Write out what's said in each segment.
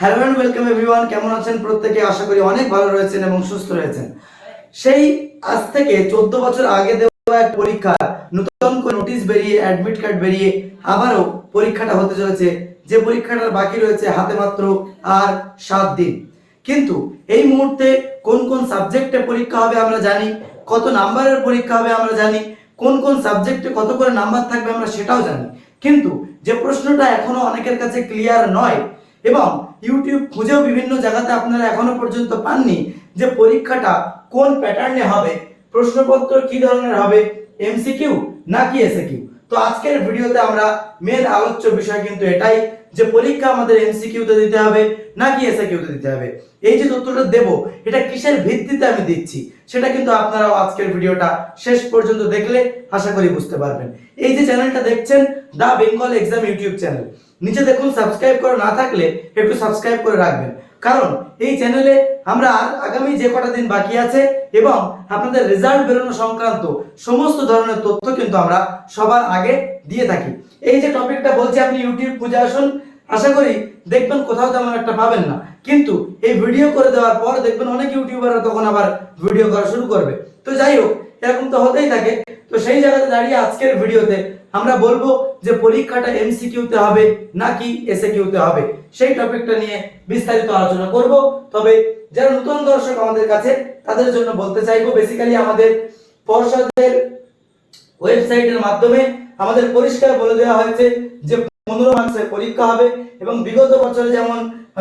Hello and welcome everyone, কেমন আছেন? প্রত্যেকে আশা করি অনেক ভালো রয়েছেন এবং সুস্থ রয়েছেন। সেই আজ থেকে চোদ্দ বছর আগে দেওয়া এক পরীক্ষা, নতুন করে নোটিশ বেরিয়ে অ্যাডমিট কার্ড বেরিয়ে আবারও পরীক্ষাটা হতে চলেছে। যে পরীক্ষাটার বাকি রয়েছে হাতে মাত্র আর সাত দিন। কিন্তু এই মুহূর্তে কোন কোন সাবজেক্টে পরীক্ষা হবে আমরা জানি, কত নাম্বারের পরীক্ষা হবে আমরা জানি, কোন কোন সাবজেক্টে কত করে নাম্বার থাকবে আমরা সেটাও জানি। কিন্তু যে প্রশ্নটা এখনও অনেকের কাছে ক্লিয়ার নয় এবং ইউটিউব খুঁজেও বিভিন্ন জায়গাতে আপনারা এখনও পর্যন্ত পাননি যে পরীক্ষাটা কোন প্যাটার্নে হবে, প্রশ্নপত্র কি ধরনের হবে এমসিকিউ নাকি এসএকিউ তো আজকের ভিডিওতে আমরা মেন আলোচ্য বিষয় কিন্তু এটাই যে পরীক্ষা আমাদের এমসিকিউতে দিতে হবে নাকি এসএকিউতে দিতে হবে। এই যে তথ্যটা দেব, এটা কিসের ভিত্তিতে আমি দিচ্ছি, সেটা কিন্তু আপনারাও আজকের ভিডিওটা শেষ পর্যন্ত দেখলে আশা করি বুঝতে পারবেন। এই যে চ্যানেলটা দেখছেন the Bengal exam YouTube channel নিচে দেখুন সাবস্ক্রাইব করা না থাকলে একটু সাবস্ক্রাইব করে রাখবেন। কারণ এই চ্যানেলে আমরা আগামী যে কটা দিন বাকি আছে এবং আপনাদের রেজাল্ট বেরোনো সংক্রান্ত সমস্ত ধরনের তথ্য কিন্তু আমরা সবার আগে দিয়ে থাকি। এই যে টপিকটা বলছি আপনি ইউটিউব খুঁজে আসুন। আশা করি দেখবেন কোথাও তেমন একটা পাবেন না। কিন্তু এই ভিডিও করে দেওয়ার পর দেখবেন অনেক ইউটিউবাররা তখন আবার ভিডিও করা শুরু করবে। তো যাই হোক, এরকম তো হতেই থাকে। তো সেই জায়গাতে দাঁড়িয়ে আজকের ভিডিওতে আমরা বলব যে পরীক্ষাটা এমসিকিউতে হবে নাকি এসএকিউতে হবে? সেই টপিকটা নিয়ে বিস্তারিত আলোচনা করব। তবে যারা নতুন দর্শক আমাদের কাছে, তাদের জন্য বলতে চাইব বেসিক্যালি আমাদের পর্ষদের ওয়েবসাইটের মাধ্যমে আমাদের পরিষ্কার বলে দেওয়া হয়েছে যে পনেরো মার্কসের পরীক্ষা হবে এবং বিগত বছরে যেমন,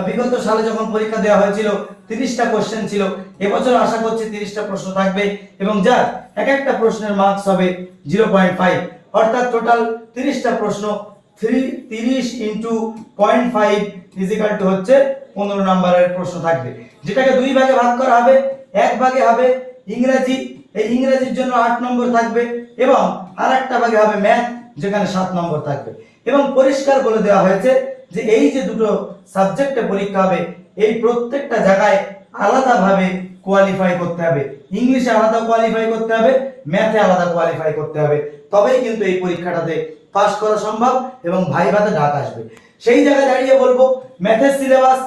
বিগত সালে যখন পরীক্ষা দেওয়া হয়েছিল, তিরিশটা কোশ্চেন ছিল। এবছর আশা করছি তিরিশটা প্রশ্ন থাকবে এবং যার এক একটা প্রশ্নের মার্কস হবে জিরো পয়েন্ট ফাইভ অর্থাৎ টোটাল তিরিশটা প্রশ্ন, থ্রি, তিরিশ into point five is equal to হচ্ছে পনেরো নম্বরের প্রশ্ন থাকবে। যেটাকে দুই ভাগে ভাগ করা হবে, এক ভাগে হবে ইংরেজি, এই ইংরেজির জন্য আট নম্বর থাকবে এবং আর একটা ভাগে হবে ম্যাথ যেখানে সাত নম্বর থাকবে। এবং পরিষ্কার বলে দেওয়া হয়েছে যে এই যে দুটো সাবজেক্টে পরীক্ষা হবে, এই প্রত্যেকটা জায়গায় আলাদাভাবে কোয়ালিফাই করতে হবে। ইংলিশে আলাদা কোয়ালিফাই করতে হবে ম্যাথে আলাদা কোয়ালিফাই করতে হবে। তবেই কিন্তু এই পরীক্ষাটাতে পাশ করা সম্ভব এবং ভাইভাতে ডাক আসবে। সেই জায়গায় দাঁড়িয়ে বলব ম্যাথের সিলেবাস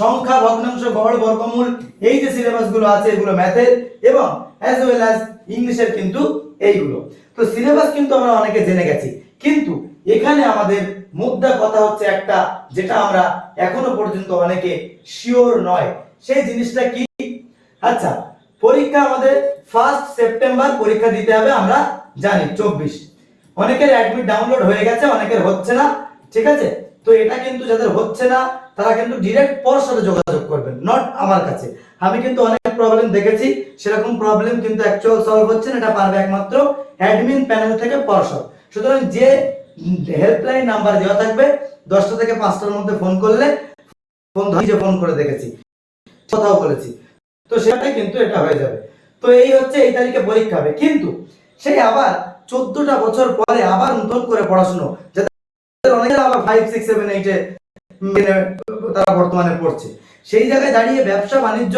সংখ্যা, ভগ্নাংশ, গড়, বর্গমূল, এই যে সিলেবাসগুলো আছে, এগুলো ম্যাথের এবং অ্যাজ ওয়েল অ্যাজ ইংলিশের কিন্তু এইগুলো। তো সিলেবাস কিন্তু আমরা অনেকে জেনে গেছি। কিন্তু এখানে আমাদের মুদ্রা কথা হচ্ছে একটা, যেটা আমরা এখনও পর্যন্ত অনেকে শিওর নয়। সেই জিনিসটা কি আচ্ছা পরীক্ষা আমাদের ফার্স্ট সেপ্টেম্বর পরীক্ষা দিতে হবে, আমরা জানি, চব্বিশ। অনেকের অ্যাডমিট ডাউনলোড হয়ে গেছে, অনেকের হচ্ছে না, ঠিক আছে? তো এটা কিন্তু যাদের হচ্ছে না, তারা কিন্তু ডিরেক্ট পর পরশরে যোগাযোগ করবেন নট আমার কাছে। আমি কিন্তু অনেক প্রবলেম দেখেছি, সেরকম প্রবলেম কিন্তু অ্যাকচুয়াল সলভ হচ্ছে না, এটা পারবে একমাত্র অ্যাডমিন প্যানেল থেকে পরশর সুতরাং যে হেল্পলাইন নাম্বার দেওয়া থাকবে, দশটা থেকে পাঁচটার মধ্যে ফোন করলে ফোন ধরে ফোন করে দেখেছি। কথাও বলেছি। তো সেটাই কিন্তু এটা হয়ে যাবে। তো এই হচ্ছে এই তারিখে পরীক্ষা হবে। কিন্তু সেই আবার চোদ্দটা বছর পরে আবার নতুন করে পড়াশুনো যাদের অনেকে আবার ফাইভ সিক্স সেভেন এইটে তারা বর্তমানে পড়ছে। সেই জায়গায় দাঁড়িয়ে ব্যবসা, বাণিজ্য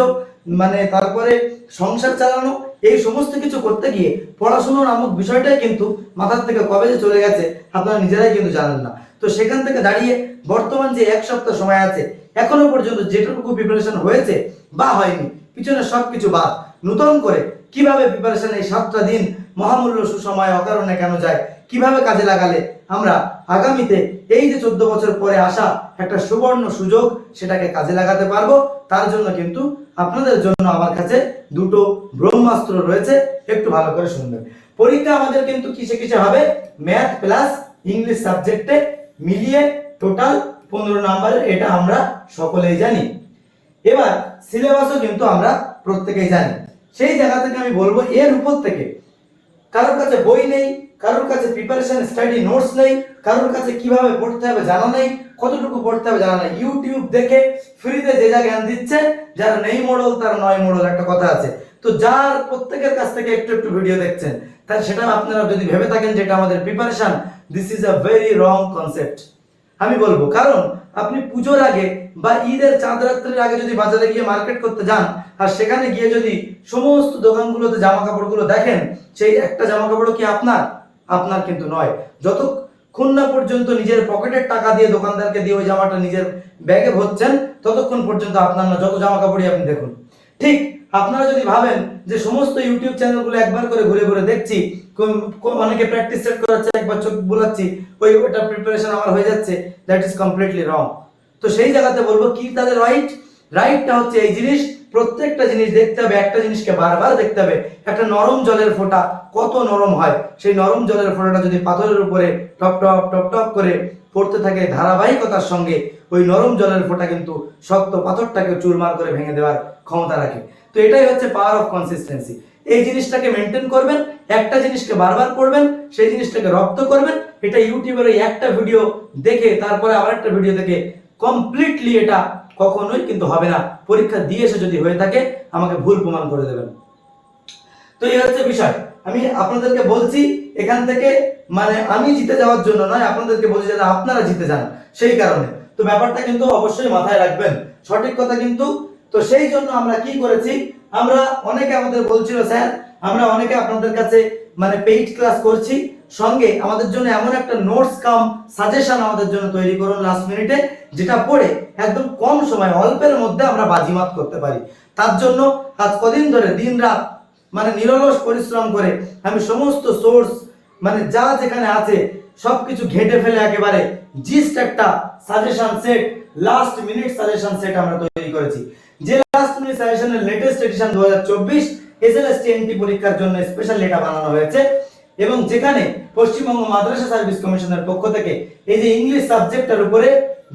মানে তারপরে সংসার চালানো, এই সমস্ত কিছু করতে গিয়ে পড়াশুনো নামক বিষয়টাই কিন্তু মাথার থেকে কবে যে চলে গেছে, আপনারা নিজেরাই কিন্তু জানেন না। তো সেখান থেকে দাঁড়িয়ে বর্তমান যে এক সপ্তাহ সময় আছে, এখনও পর্যন্ত যেটুকু প্রিপারেশন হয়েছে, বা হয়নি পিছনে সব কিছু বাদ। নতুন করে কীভাবে প্রিপারেশন এই সাতটা দিন মহামূল্য সুসময় অকারণে কেন যায়, কীভাবে কাজে লাগালে আমরা আগামীতে এই যে চোদ্দ বছর পরে আসা একটা সুবর্ণ সুযোগ সেটাকে কাজে লাগাতে পারব, তার জন্য কিন্তু আপনাদের জন্য আমার কাছে দুটো ব্রহ্মাস্ত্র রয়েছে, একটু ভালো করে শুনবেন। পরীক্ষা আমাদের কিন্তু কিসে কিসে হবে? ম্যাথ প্লাস ইংলিশ সাবজেক্টে মিলিয়ে টোটাল পনেরো নাম্বারের এটা আমরা সকলেই জানি। এবার সিলেবাসও কিন্তু আমরা প্রত্যেকেই জানি। সেই জায়গা থেকে আমি বলব এর উপর থেকে। কারোর কাছে বই নেই, কারোর কাছে প্রিপারেশন স্টাডি নোটস নেই, কারোর কাছে কীভাবে পড়তে হবে জানা নেই, কতটুকু পড়তে হবে জানা নেই। ইউটিউব দেখে ফ্রিতে যে যা জ্ঞান দিচ্ছে, যারা নেই মডেল তার নয় মডেল একটা কথা আছে। তো যার প্রত্যেকের কাছ থেকে একটু একটু ভিডিও দেখছেন তার সেটা আপনারা যদি ভেবে থাকেন যেটা আমাদের preparation this is a very wrong concept আমি বলব, কারণ আপনি পুজোর আগে বা ঈদের চাঁদ রাত্রির আগে যদি বাজারে গিয়ে মার্কেট করতে যান, আর সেখানে গিয়ে যদি সমস্ত দোকানগুলোতে জামা কাপড়গুলো দেখেন, সেই একটা জামা কাপড়ও কি আপনার? আপনার কিন্তু নয়। যত খুলনা পর্যন্ত নিজের পকেটের টাকা দিয়ে দোকানদারকে দিয়ে ওই জামাটা নিজের ব্যাগে ভরছেন, ততক্ষণ পর্যন্ত আপনার না যত জামা কাপড়ই আপনি দেখুন। ঠিক আপনারা যদি ভাবেন যে সমস্ত ইউটিউব চ্যানেলগুলো একবার করে ঘুরে ঘুরে দেখছি অনেকে প্র্যাকটিস সেট করাচ্ছে, একবার চোখ বোলাচ্ছি, ওই ওটা প্রিপারেশন আমার হয়ে যাচ্ছে দ্যাট ইজ কমপ্লিটলি রং তো সেই জায়গাতে বলব, কি তাদের রাইট রাইটটা হচ্ছে এই জিনিস, প্রত্যেকটা জিনিস দেখতে হবে, একটা জিনিসকে বারবার দেখতে হবে, একটা নরম জলের ফোঁটা কত নরম হয়? সেই নরম জলের ফোঁটাটা যদি পাথরের উপরে টপ টপ টপ টপ করে পড়তে থাকে ধারাবাহিকতার সঙ্গে, ওই নরম জলের ফোঁটা কিন্তু শক্ত পাথরটাকে চুরমার করে ভেঙে দেওয়ার ক্ষমতা রাখে। তো এটাই হচ্ছে পাওয়ার অফ কনসিস্টেন্সি এই জিনিসটাকে মেনটেন করবেন, একটা জিনিসকে বারবার পড়বেন সেই জিনিসটাকে রপ্ত করবেন, এটা ইউটিউবের ওই একটা ভিডিও দেখে, তারপরে আবার একটা ভিডিও দেখে কমপ্লিটলি এটা কখনোই কিন্তু হবে না। পরীক্ষা দিয়ে এসে যদি হয়ে থাকে, আমাকে ভুল প্রমাণ করে দেবেন। তো এই হচ্ছে বিষয়। আমি আপনাদেরকে বলছি, এখান থেকে মানে আমি জিতে যাওয়ার জন্য নয়, আপনাদেরকে বলছি যাতে আপনারা জিতে যান, সেই কারণে। তো ব্যাপারটা কিন্তু অবশ্যই মাথায় রাখবেন। সঠিক কথা কিন্তু তো সেই জন্য আমরা কি করেছি? আমরা অনেকে আমাদের বলছিল, স্যার, আমরা অনেকে আপনাদের কাছে মানে পেইড ক্লাস করছি। সঙ্গে আমাদের জন্য এমন একটা নোটস কাম সাজেশন আমাদের জন্য তৈরি করুন লাস্ট মিনিটে যেটা পড়ে একদম কম সময়, অল্পের মধ্যে আমরা বাজিমাত করতে পারি। তার জন্য আজ কদিন ধরে দিন রাত মানে নিরলস পরিশ্রম করে আমি সমস্ত সোর্স মানে যা যেখানে আছে, সবকিছু ঘেটে ফেলে একেবারে জিস্ট একটা suggestion set last minute suggestion set আমরা তৈরি করেছি। মিনিট সাজেশনের লেটেস্ট এডিশন দু হাজার চব্বিশ এসএলএসটি এনটি পরীক্ষার জন্য স্পেশাল এটা বানানো হয়েছে এবং যেখানে পশ্চিমবঙ্গ মাদ্রাসা সার্ভিস কমিশনের পক্ষ থেকে এই যে ইংলিশ উপরে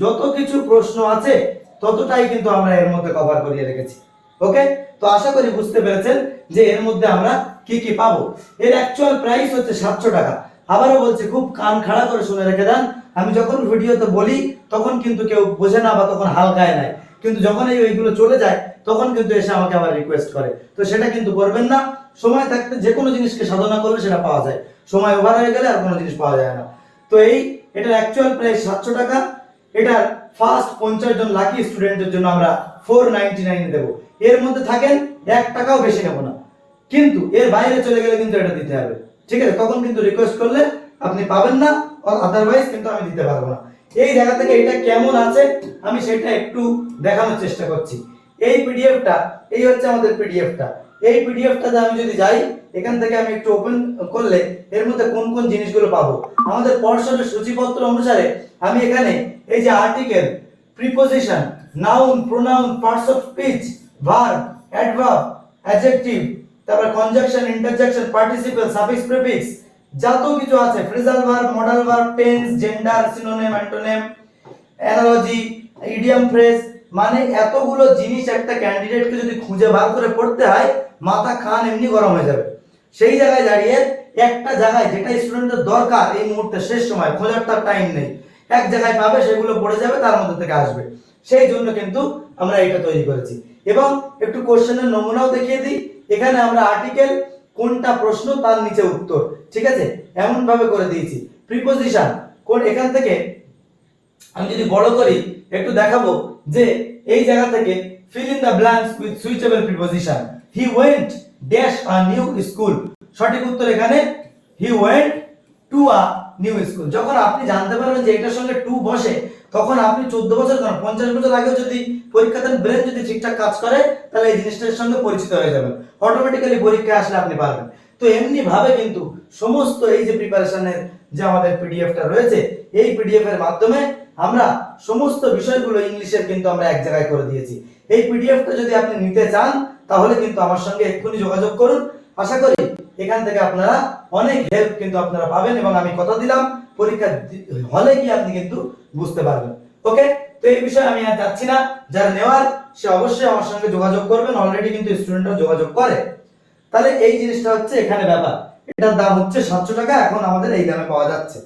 যত কিছু প্রশ্ন আছে, ততটাই কিন্তু আমরা এর মধ্যে কভার করিয়ে রেখেছি। ওকে তো আশা করি বুঝতে পেরেছেন যে এর মধ্যে আমরা কি কি পাবো। এর অ্যাকচুয়াল প্রাইস হচ্ছে সাতশো টাকা। আবারও বলছি, খুব কান খাড়া করে শুনে রেখে দেন। আমি যখন ভিডিওতে বলি, তখন কিন্তু কেউ বোঝে না বা তখন হালকায় নেয়। কিন্তু যখন এই ওইগুলো চলে যায় তখন কিন্তু এসে আমাকে আবার রিকোয়েস্ট করে। তো সেটা কিন্তু করবেন না। সময় থাকতে যে কোনো জিনিসকে সাধনা করলে সেটা পাওয়া যায়। সময় ওভার হয়ে গেলে আর কোনো জিনিস পাওয়া যায় না। তো এই, এটার অ্যাকচুয়াল প্রাইস সাতশো টাকা। এটার ফার্স্ট পঞ্চাশ জন লাকি স্টুডেন্টের জন্য আমরা ফোর নাইনটি নাইন দেবো। এর মধ্যে থাকেন এক টাকাও বেশি নেব না। কিন্তু এর বাইরে চলে গেলে কিন্তু এটা দিতে হবে। ঠিক আছে? তখন কিন্তু রিকোয়েস্ট করলে আপনি পাবেন না আদারওয়াইজ কিন্তু আমি দিতে পারব না। এই জায়গা থেকে এটা কেমন আছে, আমি সেটা একটু দেখানোর চেষ্টা করছি। এই পিডিএফটা এই হচ্ছে আমাদের পিডিএফটা এই পিডিএফটাতে আমি যদি যাই, এখান থেকে আমি একটু ওপেন করলে এর মধ্যে কোন কোন জিনিসগুলো পাবো? আমাদের পর্ষদের সূচিপত্র অনুসারে আমি এখানে এই যে article preposition noun pronoun parts of speech verb adverb adjective তারপর conjunction interjection participle suffix prefix যত কিছু আছে phrasal verb modal verb tense gender synonym antonym analogy idiom phrase মানে এতগুলো জিনিস একটা ক্যান্ডিডেটকে যদি খুঁজে বার করে পড়তে হয়, মাথা খান এমনি গরম হয়ে যাবে। সেই জায়গায় দাঁড়িয়ে একটা জায়গায় যেটা স্টুডেন্টের দরকার, এই মুহূর্তে শেষ সময়, খোঁজার তার টাইম নেই। এক জায়গায় পাবে, সেগুলো পড়ে যাবে, তার মধ্যে থেকে আসবে। সেই জন্য কিন্তু আমরা এটা তৈরি করেছি। এবং একটু কোশ্চেনের নমুনাও দেখিয়ে দিই। এখানে আমরা আর্টিকেল কোনটা প্রশ্ন তার নিচে উত্তর, ঠিক আছে? এমন ভাবে করে দিয়েছি। প্রিপোজিশন কোন, এখান থেকে আমি যদি বড় করি, একটু দেখাবো। যে এই জায়গা থেকে fill in the blanks with suitable preposition he went dash a new school সঠিক উত্তর এখানে he went to a new school যখন আপনি জানতে পারবেন যে এটার সঙ্গে টু বসে, তখন আপনি চোদ্দ বছর কেন পঞ্চাশ বছর আগে যদি পরীক্ষা দেন ব্রেন যদি ঠিকঠাক কাজ করে, তাহলে এই জিনিসটার সঙ্গে পরিচিত হয়ে যাবেন। অটোমেটিক্যালি পরীক্ষায় আসলে আপনি পারবেন। তো এমনি ভাবে কিন্তু সমস্ত এই যে প্রিপারেশনের যে আমাদের পিডিএফটা রয়েছে, এই পিডিএফ এর মাধ্যমে আমরা সমস্ত বিষয়গুলো ইংলিশের কিন্তু আমরা এক জায়গায় করে দিয়েছি। এই পিডিএফটা যদি আপনি নিতে চান, তাহলে কিন্তু আমার সঙ্গে এক্ষুনি যোগাযোগ করুন। আশা করি এখান থেকে আপনারা অনেক হেল্প কিন্তু আপনারা পাবেন এবং আমি কথা দিলাম, পরীক্ষা হলে গিয়ে আপনি কিন্তু বুঝতে পারবেন। ওকে তো এই বিষয়ে আমি আর যাচ্ছি না। যারা নেওয়ার, সে অবশ্যই আমার সঙ্গে যোগাযোগ করবেন। অলরেডি কিন্তু স্টুডেন্টরা যোগাযোগ করে। তাহলে এই জিনিসটা হচ্ছে এখানে ব্যাপার। এটার দাম হচ্ছে সাতশো টাকা। এখন আমাদের এই দামে পাওয়া যাচ্ছে।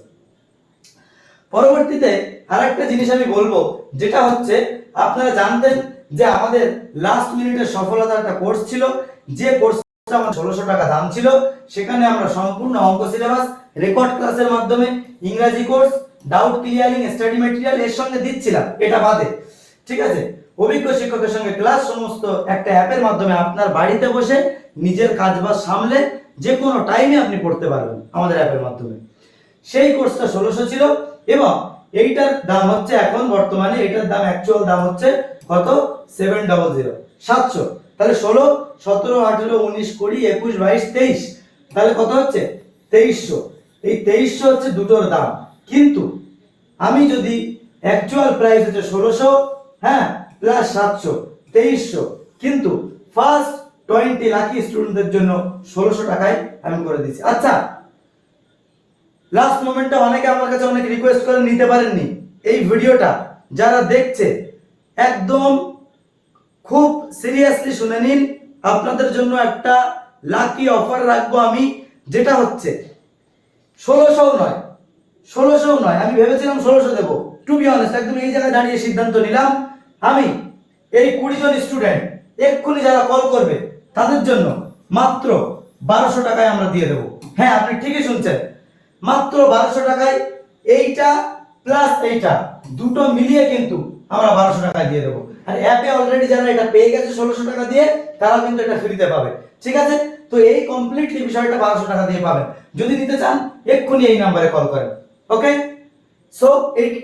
পরবর্তীতে আরেকটা জিনিস আমি বলব, যেটা হচ্ছে আপনারা জানতেন যে আমাদের লাস্ট মিনিটের সফলতা একটা কোর্স ছিল, যে কোর্সটা আমার ষোলোশো টাকা দাম ছিল, সেখানে আমরা সম্পূর্ণ অঙ্ক সিলেবাস রেকর্ড ক্লাসের মাধ্যমে ইংরাজি course doubt clearing study material এর সঙ্গে দিচ্ছিলাম, এটা বাদে। ঠিক আছে? অভিজ্ঞ শিক্ষকের সঙ্গে ক্লাস সমস্ত একটা অ্যাপের মাধ্যমে আপনার বাড়িতে বসে নিজের কাজ বাজ সামলে যে কোনো টাইমে আপনি পড়তে পারবেন আমাদের অ্যাপের মাধ্যমে। সেই কোর্সটা ষোলোশো ছিল এবং এইটার দাম হচ্ছে এখন বর্তমানে এটার দাম অ্যাকচুয়াল দাম হচ্ছে কত? সেভেন ডবল জিরো সাতশো। তাহলে ষোলো, সতেরো, আঠেরো, উনিশ, কুড়ি, একুশ, বাইশ, তেইশ। তাহলে কত হচ্ছে? তেইশশো। এই তেইশশো হচ্ছে দুটোর দাম। কিন্তু আমি যদি অ্যাকচুয়াল প্রাইস হচ্ছে ষোলোশো হ্যাঁ প্লাস সাতশো, তেইশশো, কিন্তু ফার্স্ট টোয়েন্টি লাকি স্টুডেন্টদের জন্য ষোলোশো টাকায় আমি করে দিচ্ছি। আচ্ছা লাস্ট মোমেন্টে অনেকে আমার কাছে অনেক রিকোয়েস্ট করে নিতে পারেননি। এই ভিডিওটা যারা দেখছে, একদম খুব সিরিয়াসলি শুনে নিন। আপনাদের জন্য একটা লাকি অফার রাখব আমি, যেটা হচ্ছে ষোলোশো নয়। ষোলোশো নয়, আমি ভেবেছিলাম ষোলোশো দেবো। টু বি অনেস্ট একদম এই জায়গায় দাঁড়িয়ে সিদ্ধান্ত নিলাম। আমি এই কুড়ি জন স্টুডেন্ট এক্ষুনি যারা কল করবে, তাদের জন্য মাত্র বারোশো টাকায় আমরা দিয়ে দেবো। হ্যাঁ আপনি ঠিকই শুনছেন। মাত্র বারোশো টাকায় এইটা প্লাস এইটা, দুটো মিলিয়ে কিন্তু আমরা বারোশো টাকায় দিয়ে দেবো। আর অ্যাপে অলরেডি যারা এটা পেয়ে গেছে ষোলোশো টাকা দিয়ে তারা কিন্তু এটা ফ্রিতে পাবে। ঠিক আছে? তো এই কমপ্লিটলি বিষয়টা বারোশো টাকা দিয়ে পাবেন। যদি নিতে চান, এক্ষুনি এই নাম্বারে কল করেন। ওকে সো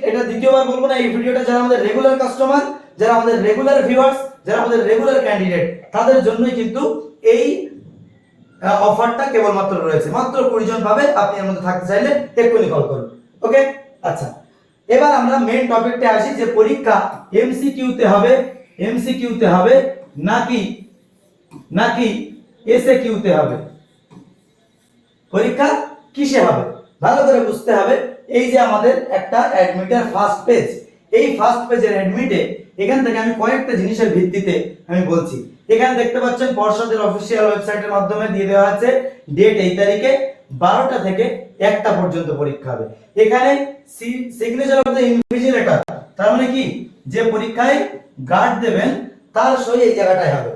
এটা দ্বিতীয়বার বলব না, এই ভিডিওটা যারা আমাদের রেগুলার কাস্টমার যারা আমাদের রেগুলার ভিউয়ার্স যারা আমাদের রেগুলার ক্যান্ডিডেট তাদের জন্যই কিন্তু এই অফারটা কেবলমাত্র রয়েছে। মাত্র কুড়ি জন পাবে, আপনি এর মধ্যে থাকতে চাইলে এক্ষুনি কল করুন ওকে আচ্ছা এবার আমরা মেন টপিকটা আসি যে পরীক্ষা এমসিকিউতে হবে এমসিকিউতে হবে নাকি নাকি এসএ কিউতে হবে? পরীক্ষা কিসে হবে? ভালো করে বুঝতে হবে, এই যে আমাদের একটা অ্যাডমিটের ফার্স্ট পেজ এই ফার্স্ট পেজের অ্যাডমিটে এখান থেকে আমি কয়েকটা জিনিসের ভিত্তিতে আমি বলছি। এখানে দেখতে পাচ্ছেন পর্ষদের অফিসিয়াল ওয়েবসাইটের মাধ্যমে দিয়ে দেওয়া আছে ডেট এই তারিখে বারোটা থেকে একটা পর্যন্ত পরীক্ষা হবে। এখানে সিগনেচার অফ দ্য ইনভিজিলেটর তার মানে কি? যে পরীক্ষায় গার্ড দেবেন, তার সই এই জায়গাটায় হবে।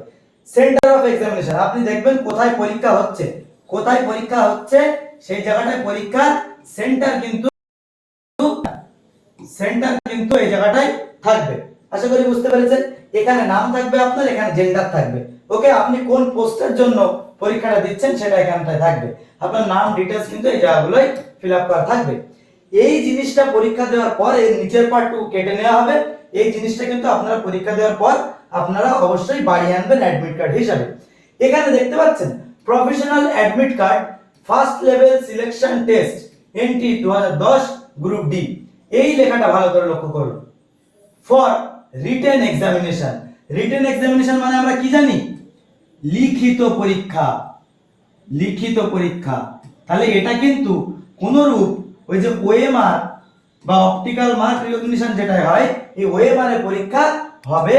সেন্টার অফ এক্সামিনেশন আপনি দেখবেন কোথায় পরীক্ষা হচ্ছে। কোথায় পরীক্ষা হচ্ছে? সেই জায়গাটায় পরীক্ষা সেন্টার কিন্তু সেন্টার কিন্তু এই জায়গাটায় থাকবে। আশা করি বুঝতে পেরেছেন? এখানে নাম থাকবে আপনার, এখানে জেন্ডার থাকবে। ওকে আপনি কোন পোস্টের জন্য পরীক্ষাটা দিচ্ছেন সেটা এখানটায় থাকবে। আপনার নাম ডিটেলস কিন্তু এই জায়গাগুলোই ফিল আপ করা থাকবে। এই জিনিসটা পরীক্ষা দেওয়ার পর এর নিচের পার্টটুকু কেটে নেওয়া হবে। এই জিনিসটা কিন্তু আপনারা পরীক্ষা দেওয়ার পর আপনারা অবশ্যই বাড়ি আনবেন অ্যাডমিট কার্ড হিসাবে। এখানে দেখতে পাচ্ছেন professional admit card first level selection test N T দু হাজার দশ গ্রুপ ডি এই লেখাটা ভালো করে লক্ষ্য করুন। For written examination written examination মানে আমরা কি জানি? লিখিত পরীক্ষা। লিখিত পরীক্ষা। তাহলে এটা কিন্তু কোনরূপ ওই যে ওএমআর বা অপটিক্যাল মার্ক রিকগনিশন যেটা হয়, এই ওএমআর এর পরীক্ষা হবে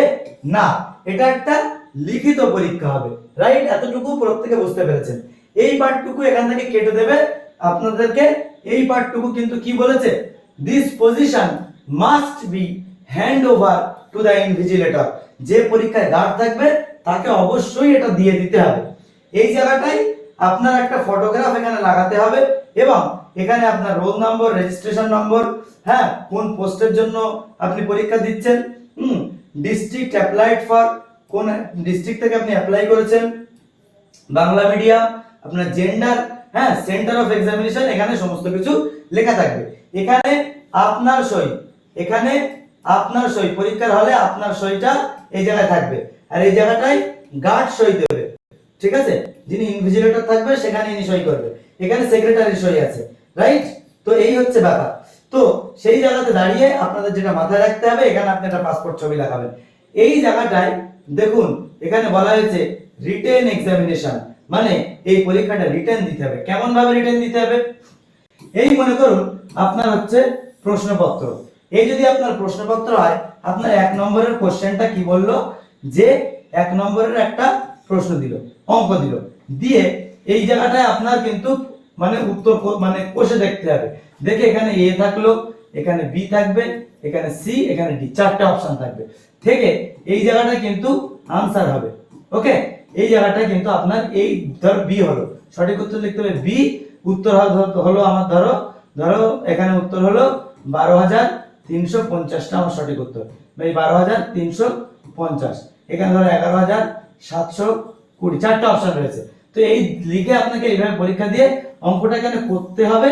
না। এটা একটা লিখিত পরীক্ষা হবে। রাইট এতটুকু প্রত্যেকে বুঝতে পেরেছেন। এই পার্টটুকু এখান থেকে কেটে দেবে। আপনাদেরকে এই পার্টটুকু কিন্তু কি বলেছে? This position must be hand over to the invigilator যে পরীক্ষায় গার্ড থাকবে, তাকে অবশ্যই এটা দিয়ে দিতে হবে। এই জায়গাটায় আপনার একটা ফটোগ্রাফ এখানে লাগাতে হবে এবং এখানে আপনার রোল নম্বর রেজিস্ট্রেশন নম্বর হ্যাঁ কোন পোস্টের জন্য আপনি পরীক্ষা দিচ্ছেন, হুম ডিস্ট্রিক্ট অ্যাপ্লাইড ফর কোন ডিস্ট্রিক্ট থেকে আপনি অ্যাপ্লাই করেছেন, বাংলা মিডিয়াম আপনার জেন্ডার হ্যাঁ সেন্টার অফ এক্সামিনেশন এখানে সমস্ত কিছু লেখা থাকবে। এখানে আপনার সই, এখানে আপনার সই, পরীক্ষার হলে আপনার সইটা এই জায়গায় থাকবে। আর এই জায়গাটায় গার্ড সই দেবে। ঠিক আছে? যিনি ইনভিজিলেটর থাকবে, সেখানে ইনি সই করবে। এখানে সেক্রেটারি সই আছে। রাইট তো এই হচ্ছে ব্যাপার। তো সেই জায়গাতে দাঁড়িয়ে আপনাদের যেটা মাথায় রাখতে হবে, এখানে আপনি একটা পাসপোর্ট ছবি লাগাবেন। এই জায়গাটায় দেখুন, এখানে বলা হয়েছে রিটেন এক্সামিনেশন মানে এই পরীক্ষাটা রিটেন দিতে হবে। কেমন ভাবে রিটেন দিতে হবে? এই মনে করুন, আপনার হচ্ছে প্রশ্নপত্র। এই যদি আপনার প্রশ্নপত্র হয়, আপনার এক নম্বরের কোশ্চেনটা কি বলল? যে এক নম্বরের একটা প্রশ্ন দিল, অঙ্ক দিল। দিয়ে এই জায়গাটায় আপনার কিন্তু মানে উত্তর মানে কষে দেখতে হবে। দেখে এখানে এ থাকল, এখানে বি থাকবে, এখানে সি, এখানে ডি, চারটা অপশন থাকবে। থেকে এই জায়গাটা কিন্তু আনসার হবে। ওকে? এই জায়গাটা কিন্তু আপনার এই ধর বি হলো। সঠিক উত্তর লিখতে হবে বি, উত্তর হলো আমার ধরো ধরো এখানে উত্তর হলো বারো হাজার তিনশো পঞ্চাশটা আমার সঠিক উত্তর। এই বারো হাজার তিনশো পঞ্চাশ। এখানে ধরো এগারো হাজার সাতশো কুড়ি, চারটা অপশন রয়েছে। তো এই লিখে আপনাকে এইভাবে পরীক্ষা দিয়ে অঙ্কটা এখানে করতে হবে,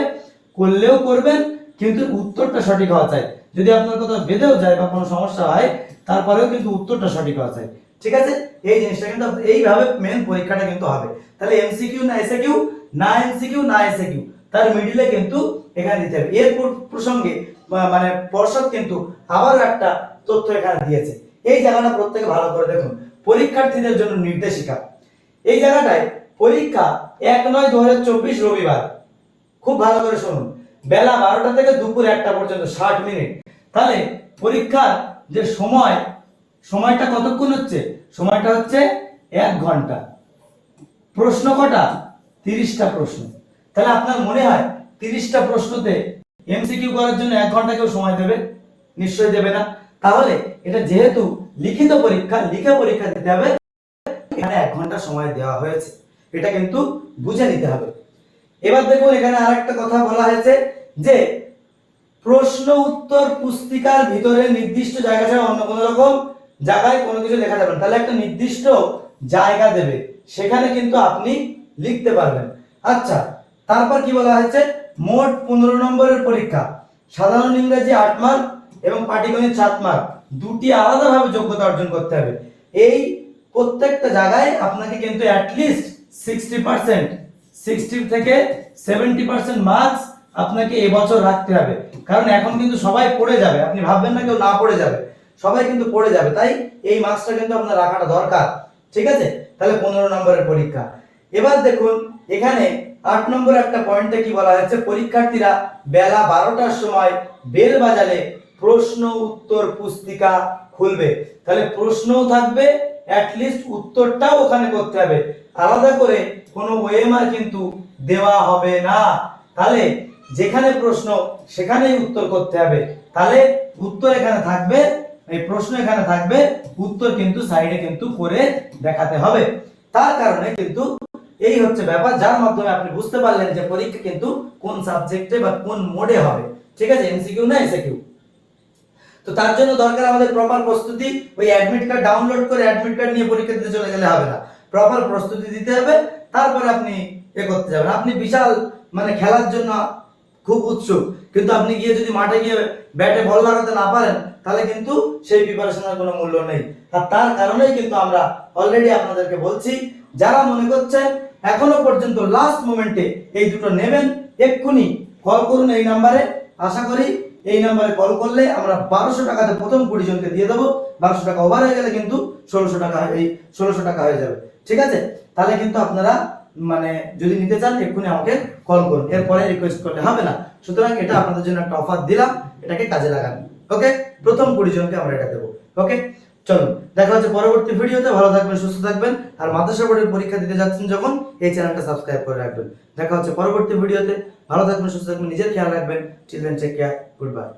করলেও করবেন, কিন্তু উত্তরটা সঠিক হওয়া চাই। যদি আপনার কোথাও বেঁধেও যায় বা কোনো সমস্যা হয়, তারপরেও কিন্তু উত্তরটা সঠিক হওয়া চাই। ঠিক আছে? এই জিনিসটা কিন্তু এইভাবে মেন পরীক্ষাটা কিন্তু হবে। তাহলে এমসিকিউ না এসএকিউ না এমসিকিউ না এসএকিউ তার মিডিলে কিন্তু এখানে দিতে হবে। এর প্রসঙ্গে মানে পর্ষদ কিন্তু আবারও একটা তথ্য এখানে দিয়েছে। এই জায়গাটা প্রত্যেকে ভালো করে দেখুন। পরীক্ষার্থীদের জন্য নির্দেশিকা। এই জায়গাটায় পরীক্ষা এক নয় দু রবিবার। খুব ভালো করে শুনুন। বেলা বারোটা থেকে দুপুর একটা পর্যন্ত, ষাট মিনিট। তাহলে পরীক্ষার যে সময়, সময়টা কতক্ষণ হচ্ছে? সময়টা হচ্ছে এক ঘণ্টা। প্রশ্ন কটা? তিরিশটা প্রশ্ন। তাহলে আপনার মনে হয় তিরিশটা প্রশ্নতে এমসিকিউ করার জন্য এক ঘণ্টা কেউ সময় দেবে? নিশ্চয়ই দেবে না। তাহলে এটা যেহেতু লিখিত পরীক্ষা, লিখে পরীক্ষা দিতে হবে, এখানে এক ঘণ্টা সময় দেওয়া হয়েছে। এটা কিন্তু বুঝে নিতে হবে। এবার দেখুন, এখানে আরেকটা কথা বলা হয়েছে যে, প্রশ্ন, উত্তর, পুস্তিকার ভিতরে নির্দিষ্ট জায়গা ছাড়া অন্য কোনো রকম জায়গায় কোনো কিছু লেখা যাবে না। তাহলে একটা নির্দিষ্ট জায়গা দেবে। সেখানে কিন্তু আপনি লিখতে পারবেন। আচ্ছা তারপর কি বলা হয়েছে? মোট পনেরো নম্বরের পরীক্ষা। সাধারণ ইংরেজি আট মার্ক এবং পাটিগণিত সাত মার্ক দুটি আলাদাভাবে যোগ্যতা অর্জন করতে হবে। এই প্রত্যেকটা জায়গায় আপনাকে কিন্তু at least sixty percent sixty থেকে সেভেন্টি পার্সেন্ট মার্কস আপনাকে এবছর রাখতে হবে। কারণ এখন কিন্তু সবাই পড়ে যাবে। আপনি ভাববেন না কেউ না পড়ে যাবে। সবাই কিন্তু পড়ে যাবে। তাই এই মার্কসটা কিন্তু আপনার রাখাটা দরকার। ঠিক আছে? তাহলে পনেরো নম্বরের পরীক্ষা। এবার দেখুন, এখানে আট নম্বর একটা পয়েন্টে কি বলা হয়েছে? পরীক্ষার্থীরা বেলা বারোটার সময় বেল বাজালে প্রশ্ন উত্তর পুস্তিকা খুলবে। তাহলে প্রশ্নও থাকবে অ্যাটলিস্ট উত্তরটাও ওখানে করতে হবে। আলাদা করে কোনো ওএমআর কিন্তু দেওয়া হবে না। তাহলে যেখানে প্রশ্ন, সেখানেই উত্তর করতে হবে। তাহলে উত্তর এখানে থাকবে, এই প্রশ্ন এখানে থাকবে, উত্তর কিন্তু সাইডে কিন্তু করে দেখাতে হবে। তার কারণে কিন্তু এই হচ্ছে ব্যাপার, যার মাধ্যমে আপনি বুঝতে পারলেন যে পরীক্ষা কিন্তু কোন সাবজেক্টে বা কোন মোডে হবে। ঠিক আছে? এমসিকিউ না এসএকিউ তো তার জন্য দরকার আমাদের প্রপার প্রস্তুতি, ওই অ্যাডমিট কার্ড ডাউনলোড করে অ্যাডমিট কার্ড নিয়ে পরীক্ষা দিতে চলে গেলে হবে না। প্রপার প্রস্তুতি দিতে হবে, তারপরে আপনি এ করতে যাবেন। আপনি বিশাল মানে খেলার জন্য খুব উৎসুক। কিন্তু আপনি গিয়ে যদি মাঠে গিয়ে ব্যাটে বল লাগাতে না পারেন, তাহলে কিন্তু সেই প্রিপারেশনের কোনো মূল্য নেই। আর তার কারণেই কিন্তু আমরা অলরেডি আপনাদেরকে বলছি, যারা মনে করছেন এখনও পর্যন্ত লাস্ট মোমেন্টে এই দুটো নেবেন, এক্ষুনি কল করুন এই নাম্বারে আশা করি এই নাম্বারে কল করলে আমরা বারোশো টাকাতে প্রথম কুড়ি জনকে দিয়ে দেবো। বারোশো টাকা ওভার হয়ে গেলে কিন্তু ষোলোশো টাকা এই ষোলোশো টাকা হয়ে যাবে। ঠিক আছে? তাহলে কিন্তু আপনারা মানে যদি নিতে চান, এক্ষুনি আমাকে কল করুন। এরপরে রিকোয়েস্ট করলে হবে না। সুতরাং এটা আপনাদের জন্য একটা অফার দিলাম। এটাকে কাজে লাগান। ওকে প্রথম কুড়ি জনকে আমরা এটা দেবো। ওকে চলুন, দেখা হচ্ছে পরবর্তী ভিডিওতে, ভালো থাকবেন, সুস্থ থাকবেন, আর মাদ্রাসা বোর্ডের পরীক্ষা দিতে যাচ্ছেন যখন, এই চ্যানেলটা সাবস্ক্রাইব করে রাখবেন। দেখা হচ্ছে পরবর্তী ভিডিওতে, ভালো থাকবেন, সুস্থ থাকবেন, নিজের খেয়াল রাখবেন children take care good bye